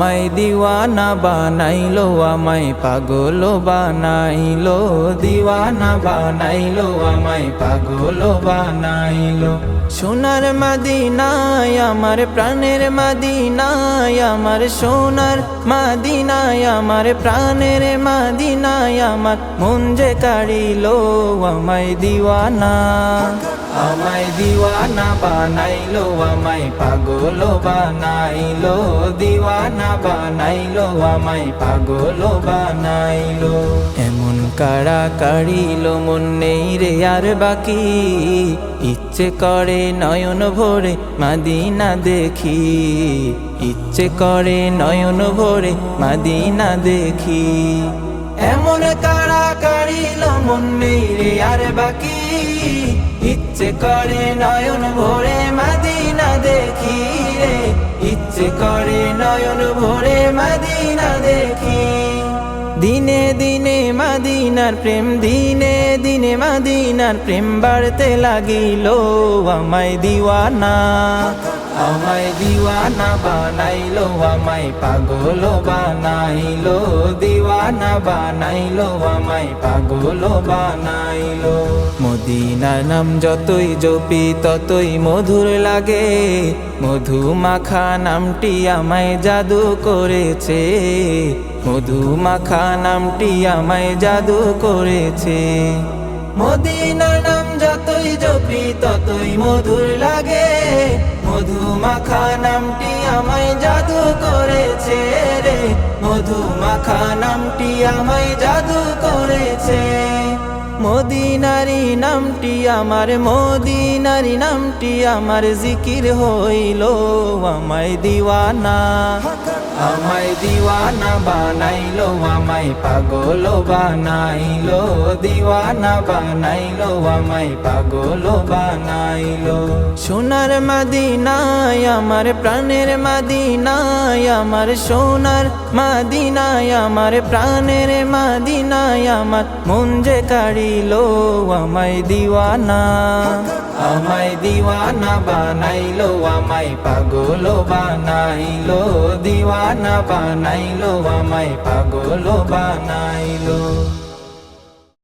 আমায় দিওয়ানা বানাইলো আমায় পাগল বানাইলো। দিওয়ানা বানাইলো আমায় পাগল বানাইলো। সোনার মাদিনায়, আমার প্রাণের মাদিনায়, আমার সোনার মাদিনায়, আমার প্রাণের মাদিনায়, আমার মন যে কাড়িলো, আমায় দিওয়ানা। আমায় দিওয়ানা, বানাইলো, আমায় পাগল বানাইলো, দিওয়ানা বানাইলো, আমায় পাগল বানাইলো। এমন কাড়া কাড়িলো মন নেই রে আর বাকি, ইচ্ছে করে নয়ন ভরে মাদিনা দেখি। ইচ্ছে করে নয়ন ভরে মাদিনা দেখি। এমন কাড়া কাড়িল মন নেই রে আর বাকি। ইচ্ছে করে নয়ন ভরে মাদিনা দেখি রে। ইচ্ছে করে নয়ন ভরে মাদিনা দেখি। দিনে দিনে মাদিনার প্রেম দিনে দিনে মাদিনার প্রেম বাড়তে লাগিল আমায় দিওয়ানা। আমায় দিওয়ানা বানাইলো, আমায় পাগল বানাইলো। দিওয়ানা বানাইলো, আমায় পাগল বানাইলো। মদিনার নাম যতই জপি, ততই মধুর লাগে। মধু মাখা নামটি আমায় জাদু করেছে। মধু মাখা নামটি আমায় জাদু করেছে। মদিনার নাম যতই জপি, ততই মধুর লাগে। মধু মাখা নামটি আমায় জাদু করেছে রে। মধু মাখা নামটি আমায় জাদু করেছে। মদিনারি নামটি আমার, মদিনারি নামটি আমার জিকির হইল। আমায় দিওয়ানা আমায় দিওয়ানা। বানাইলো, আমায় পাগল বানাইলো, দিওয়ানা বানাইলো, আমায় পাগল বানাইলো। সোনার মাদিনায়, আমার প্রাণের মাদিনায়, আমার সোনার মাদিনায়, আমার প্রাণের মাদিনায়, আমার মন যে কাড়িলো, আমায় দিওয়ানা। আমায় দিওয়ানা বানাইলো, আমায় পাগল বানাইলো, দিওয়ানা বানাইলো আমায় পাগল বানাইলো।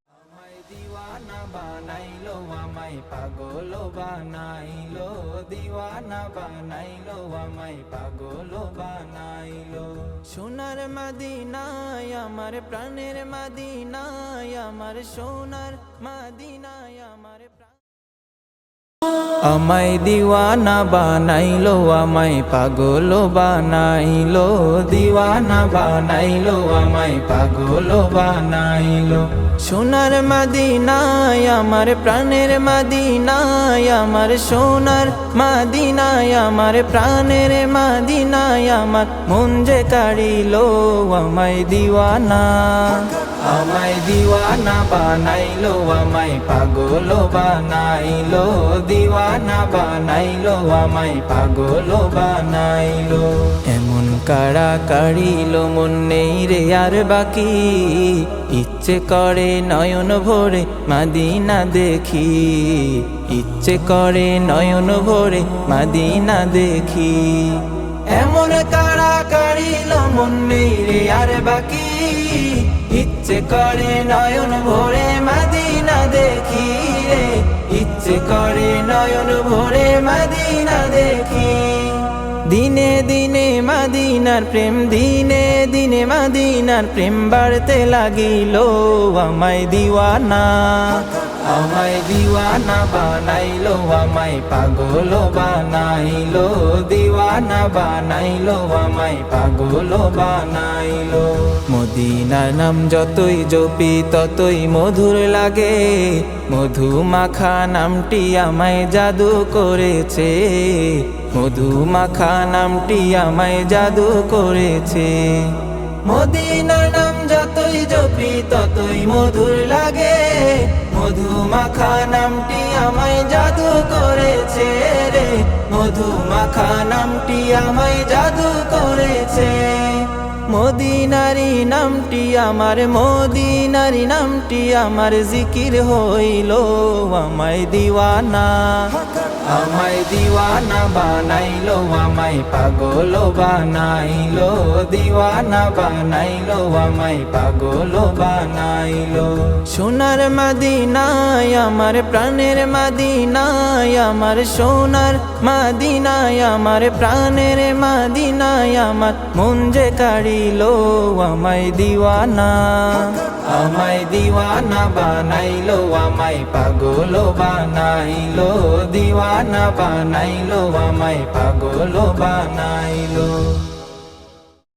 আমায় দিওয়ানা বানাইলো, আমায় পাগল বানাইলো। দিওয়ানা বানাইলো, আমায় পাগল বানাইলো। সোনার মাদিনায়, আমার প্রাণের মাদিনায়, আমার সোনার মাদিনায়, আমার আমায় দিওয়ানা বানাইলো আমায় পাগল বানাইলো। দিওয়ানা বানাইলো আমায় পাগল বানাইলো। সোনার মাদিনায়, আমার প্রাণের মাদিনায়, আমার সোনার মাদিনায়, আমার প্রাণের মাদিনায়, আমার মন যে কাড়িলো, আমায় দিওয়ানা। আমায় দিওয়ানা, বানাইলো, আমায় পাগল বানাইলো, দিওয়ানা বানাইলো, আমায় পাগল বানাইলো। এমন কাড়া কাড়িলো মন নেই রে আর বাকি। ইচ্ছে করে নয়ন ভরে মাদিনা দেখি। ইচ্ছে করে নয়ন ভরে মাদিনা দেখি। এমন কাড়া কাড়িল মন নেই রে আর বাকি। ইচ্ছে করে নয়ন ভরে মাদিনা দেখি রে। ইচ্ছে করে নয়ন ভরে মাদিনা দেখি। দিনে দিনে মাদিনার প্রেম, দিনে দিনে মাদিনার প্রেম বাড়তে লাগিল। আমায় দিওয়ানা আমায় দিওয়ানা বানাইলো, আমায় পাগল বানাইলো। দিওয়ানা বানাইলো, আমায় পাগল বানাইলো। মদিনার নাম যতই জপি, ততই মধুর লাগে। মধু মাখা নামটি আমায় জাদু করেছে। মধু মাখা নামটি আমায় জাদু করেছে। মদিনার নাম যতই জপি, ততই মধুর লাগে। মধু মাখা নামটি আমায় জাদু করেছে রে। মধু মাখা নামটি আমায় জাদু করেছে। মদিনারি নামটি আমার মদিনারি নামটি আমার জিকির হইল। আমায় দিওয়ানা আমায় দিওয়ানা। বানাইলো, আমায় পাগল বানাইলো, দিওয়ানা বানাইলো, আমায় পাগল বানাইলো। সোনার মাদিনায়, আমার প্রাণের মাদিনায়, আমার সোনার মাদিনায়, আমার প্রাণের মাদিনায়, আমার মন যে কাড়িলো, আমায় দিওয়ানা। আমায় দিওয়ানা বানাইলো, আমায় পাগল বানাইলো, দিওয়ানা বানাইলো আমায় পাগল বানাইলো।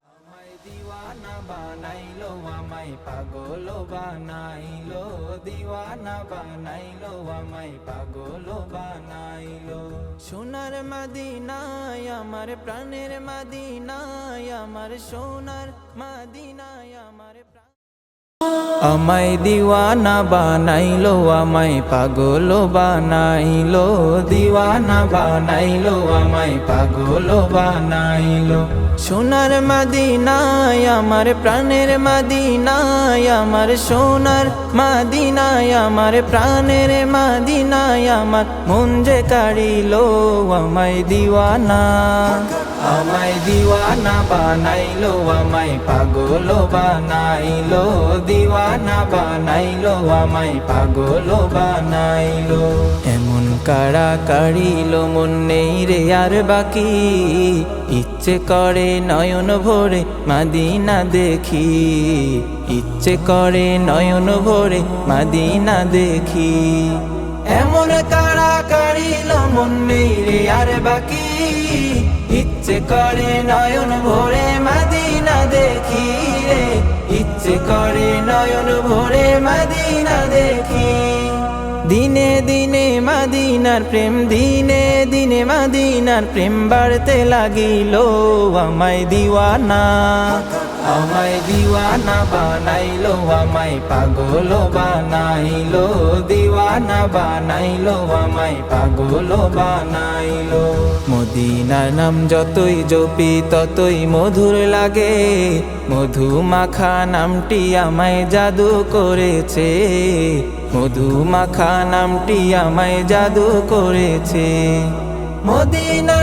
আমায় দিওয়ানা বানাইলো, আমায় পাগল বানাইলো। দিওয়ানা বানাইলো, আমায় পাগল বানাইলো। সোনার মাদিনায়, আমার প্রাণের মাদিনায়, আমার সোনার মাদিনায়, আমার আমায় দিওয়ানা বানাইলো, আমায় পাগল বানাইলো। দিওয়ানা বানাইলো, আমায় পাগল বানাইলো। সোনার মাদিনায়, আমার প্রাণের মাদিনায়, আমার সোনার মাদিনায়, আমার প্রাণের মাদিনায়, আমার মন যে কাড়িলো, আমায় দিওয়ানা। আমায় দিওয়ানা বানাইলো, আমায় পাগল বানাইলো। দিওয়ানা বানাইলো, আমায় পাগল বানাইলো। এমন কাড়া কাড়িলো মন নেই রে আর বাকি। ইচ্ছে করে নয়ন ভরে মাদিনা দেখি। ইচ্ছে করে নয়ন ভরে মাদিনা দেখি। এমন কাড়া কাড়িল মন নেই রে আর বাকি। ইচ্ছে করে নয়ন ভরে মাদিনা দেখি রে। ইচ্ছে করে নয়ন ভরে মাদিনা দেখি। দিনে দিনে মাদিনার প্রেম, দিনে দিনে মাদিনার প্রেম বাড়তে লাগিল। আমায় দিওয়ানা আমায় দিওয়ানা বানাইলো, আমায় পাগল বানাইলো। দিওয়ানা বানাইলো, আমায় পাগল বানাইলো। মদিনার নাম যতই জপি, ততই মধুর লাগে। মধু মাখা নামটি আমায় জাদু করেছে। মধু মাখা নামটি আমায় জাদু করেছে। মদিনা